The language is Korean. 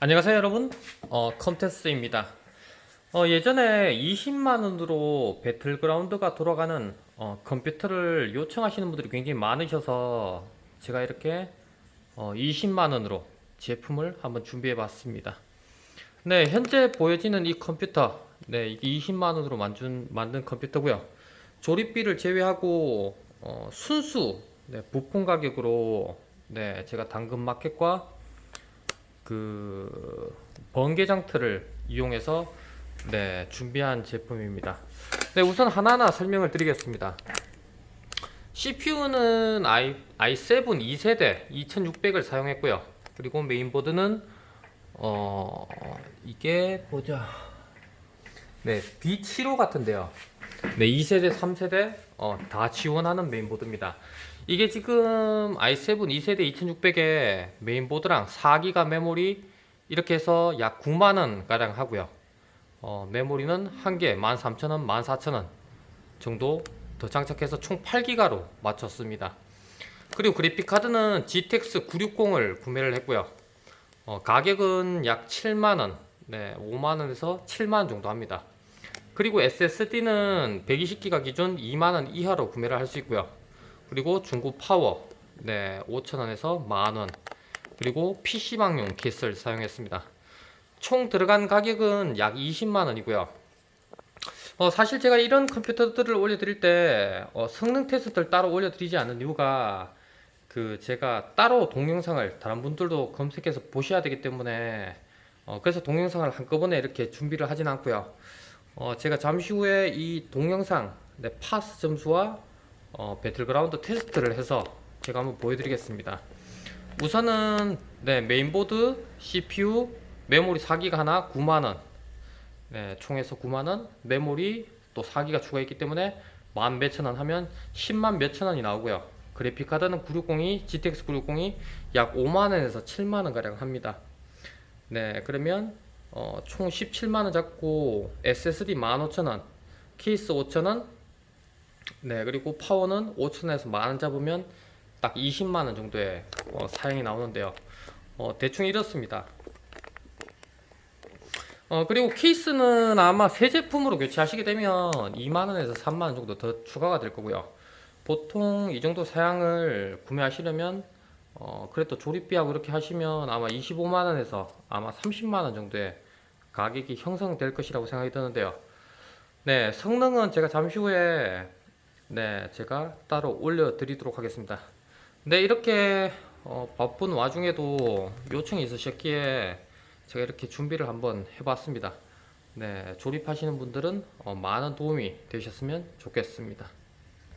안녕하세요 여러분. 어, 컴테스입니다. 어, 예전에 20만원으로 배틀그라운드가 돌아가는 어, 컴퓨터를 요청하시는 분들이 굉장히 많으셔서 제가 이렇게 어, 20만원으로 제품을 한번 준비해 봤습니다. 네 현재 보여지는 이 컴퓨터 네 이게 20만원으로 만든, 만든 컴퓨터고요. 조립비를 제외하고 어, 순수 네, 부품 가격으로 네 제가 당근마켓과 그 번개장틀을 이용해서 네 준비한 제품입니다. 네 우선 하나하나 설명을 드리겠습니다. CPU는 i i7 2세대 2600을 사용했고요. 그리고 메인보드는 어 이게 보자. 네 B75 같은데요. 네 2세대 3세대 어, 다 지원하는 메인보드입니다. 이게 지금 i7 2세대 2600에 메인보드랑 4기가 메모리 이렇게 해서 약 9만원 가량 하고요. 어, 메모리는 한개 13,000원, 14,000원 정도 더 장착해서 총 8기가로 맞췄습니다. 그리고 그래픽 카드는 GTX 960을 구매를 했고요. 어, 가격은 약 7만원, 네, 5만원에서 7만원 정도 합니다. 그리고 SSD는 120기가 기준 2만원 이하로 구매를 할 수 있고요. 그리고 중고 파워 네 5,000원에서 만원. 그리고 PC방용 킷을 사용했습니다. 총 들어간 가격은 약 20만원이고요. 어, 사실 제가 이런 컴퓨터들을 올려드릴 때 어, 성능 테스트를 따로 올려드리지 않는 이유가 그 제가 따로 동영상을 다른 분들도 검색해서 보셔야 되기 때문에 어, 그래서 동영상을 한꺼번에 이렇게 준비를 하진 않고요. 어, 제가 잠시 후에 이 동영상 네, 파스 점수와 어, 배틀그라운드 테스트를 해서 제가 한번 보여드리겠습니다. 우선은 네, 메인보드, CPU, 메모리 4기가 하나 9만원 네, 총에서 9만원 메모리 또 4기가 추가했기 때문에 만 몇천원 하면 10만 몇천원이 나오고요. 그래픽카드는 960이 GTX 960이 약 5만원에서 7만원 가량 합니다. 네, 그러면 어, 총 17만원 잡고 SSD 15,000원 케이스 5,000원 네, 그리고 파워는 5천원에서 만원 잡으면 딱 20만 원 정도의 어, 사양이 나오는데요. 어, 대충 이렇습니다. 어, 그리고 케이스는 아마 새 제품으로 교체하시게 되면 2만 원에서 3만 원 정도 더 추가가 될 거고요. 보통 이 정도 사양을 구매하시려면 어, 그래도 조립비하고 이렇게 하시면 아마 25만 원에서 아마 30만 원 정도의 가격이 형성될 것이라고 생각이 드는데요. 네, 성능은 제가 잠시 후에 네, 제가 따로 올려드리도록 하겠습니다. 네, 이렇게 어, 바쁜 와중에도 요청이 있으셨기에 제가 이렇게 준비를 한번 해봤습니다. 네, 조립하시는 분들은 어, 많은 도움이 되셨으면 좋겠습니다.